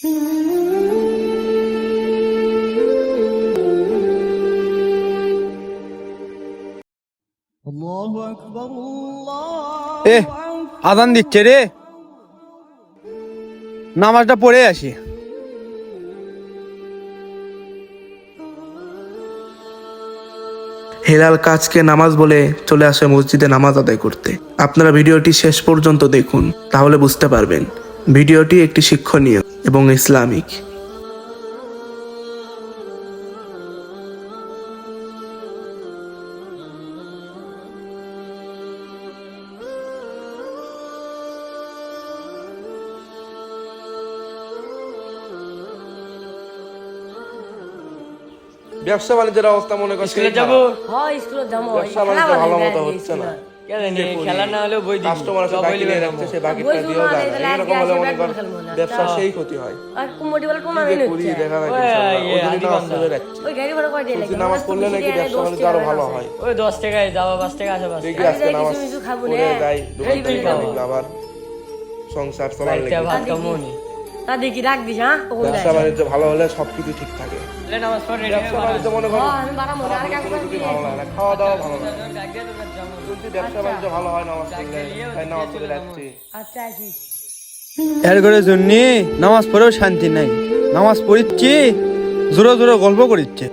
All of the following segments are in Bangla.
এ আদান দিচ্ছে রে। নামাজটা পড়ে আসি। হেলাল কাজকে নামাজ বলে চলে আসে মসজিদে নামাজ আদায় করতে। আপনারা ভিডিওটি শেষ পর্যন্ত দেখুন তাহলে বুঝতে পারবেন। ভিডিওটি একটি শিক্ষণীয় এবং ইসলামিক। ব্যবসা বাণিজ্যের অবস্থা মনে করছি স্কুলে যাব। হয় স্কুলে যাব। ব্যবসা বাণিজ্য ভালো মতো হচ্ছে নে, খেলা না হলেও বই কাস্টমার আছে বাকি নিয়ে বেরাবো। সে বাকিটা বই দিয়েও শুনো, দেয় না এরকম হলে মনে কর। ব্যবসা সেই ক্ষতি হয়। আর বলে দেখা। চলে যাচ্ছে। ওই গাড়ি ভাড়া দিয়ে লাগে নামাজ পড়লে নাকি ব্যবসা আরও ভালো হয়। ওই টাকায় যাওয়া টাকা আসা পাঁচ টাকা। আজকে নামাজ খাব না। আবার সংসার চলার লেগে। তা দেখি রাখ দিস হ্যাঁ? ব্যবসা বাণিজ্য ভালো হলে সবকিছু ঠিক থাকে। নামাজ ব্যবসা বাণিজ্য মনে করো। আমি বাড়াবো না, আর কাকু কাকু কিছু ভালো লাগে না। খাওয়া দাওয়া ভালো না। বলছি ব্যবসা বাণিজ্য ভালো হয় নামাজ পড়লে তাই নামাজ পড়ে যাচ্ছি। আচ্ছা আসিস এর করে জন্যে নামাজ পড়েও শান্তি নাই। নামাজ পড়িচ্ছি জোরে জোরে গল্প করিচ্ছে।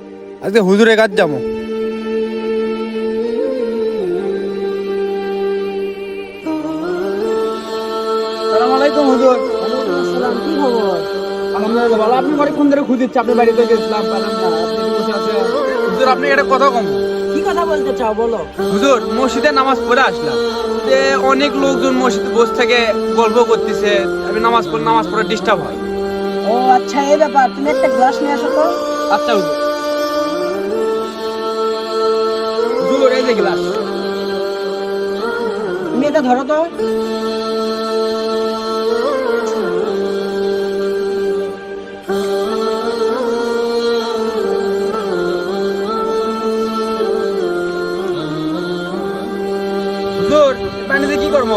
আজকে হুজুরে কাজ যাব। আলাইকুম হুজুর। কি খবর? আলহামদুলিল্লাহ ভালো। আপনি অনেকক্ষণ ধরে আপনি বাড়িতে গেছিলাম পেলাম না আপনি বসে আছেন হুজুর আপনি একটা কথা কম। কি কথা বলতে চাও বলো। হুজুর মসজিদে নামাজ পড়ে আসলাম। যে অনেক লোকজন মসজিদে বসে থেকে গল্প করতেছে আমি নামাজ পড়ে নামাজ পড়ে ডিস্টার্ব হয়। ও আচ্ছা এই ব্যাপার তুমি একটা গ্লাস নিয়ে আসো তো। আচ্ছা হুজুর। হুজুর এই যে গ্লাস তুমি এটা ধরো তো। হুজুর পানিতে কি করব?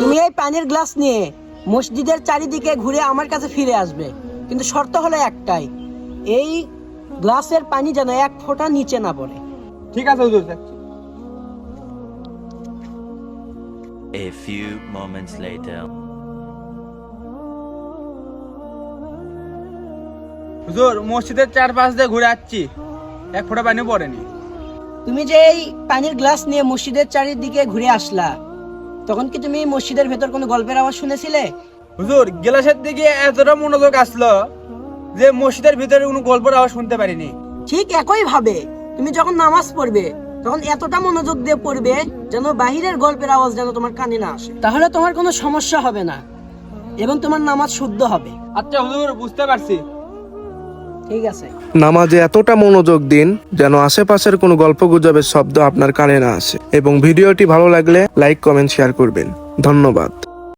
তুমি এই পানির গ্লাস নিয়ে মসজিদের চারিদিকে ঘুরে আমার কাছে ফিরে আসবে। কিন্তু শর্ত হলো একটাই এই গ্লাসের পানি যেন এক ফোঁটা নিচে না পড়ে। ঠিক আছে হুজুর। A few moments later. হুজুর মসজিদের চারপাশ দিয়ে ঘুরে আসছি। এক ফোঁটা পানি পড়েনি। তুমি যে এই পানির গ্লাস নিয়ে মসজিদের চারিদিকে ঘুরে আসলা তখন কি তুমি মসজিদের ভেতর কোনো গল্পের আওয়াজ শুনেছিলে? হুজুর গ্লাসের দিকে এতটা মনোযোগ আসলো যে মসজিদের ভিতরে কোনো গল্পের আওয়াজ শুনতে পারিনি। ঠিক একই ভাবে তুমি যখন নামাজ পড়বে তখন এতটা মনোযোগ দিয়ে পড়বে যেন বাহিরের গল্পের আওয়াজ যেন তোমার কানে না আসে। তাহলে তোমার কোনো সমস্যা হবে না এবং তোমার নামাজ শুদ্ধ হবে। আচ্ছা হুজুর বুঝতে পারছি। ঠিক আছে। নামাজে এতটা মনোযোগ দিন যেন আশেপাশের কোনো গল্প গুজবের শব্দ আপনার কানে না আসে। এবং ভিডিওটি ভালো লাগলে লাইক, কমেন্ট, শেয়ার করবেন। ধন্যবাদ।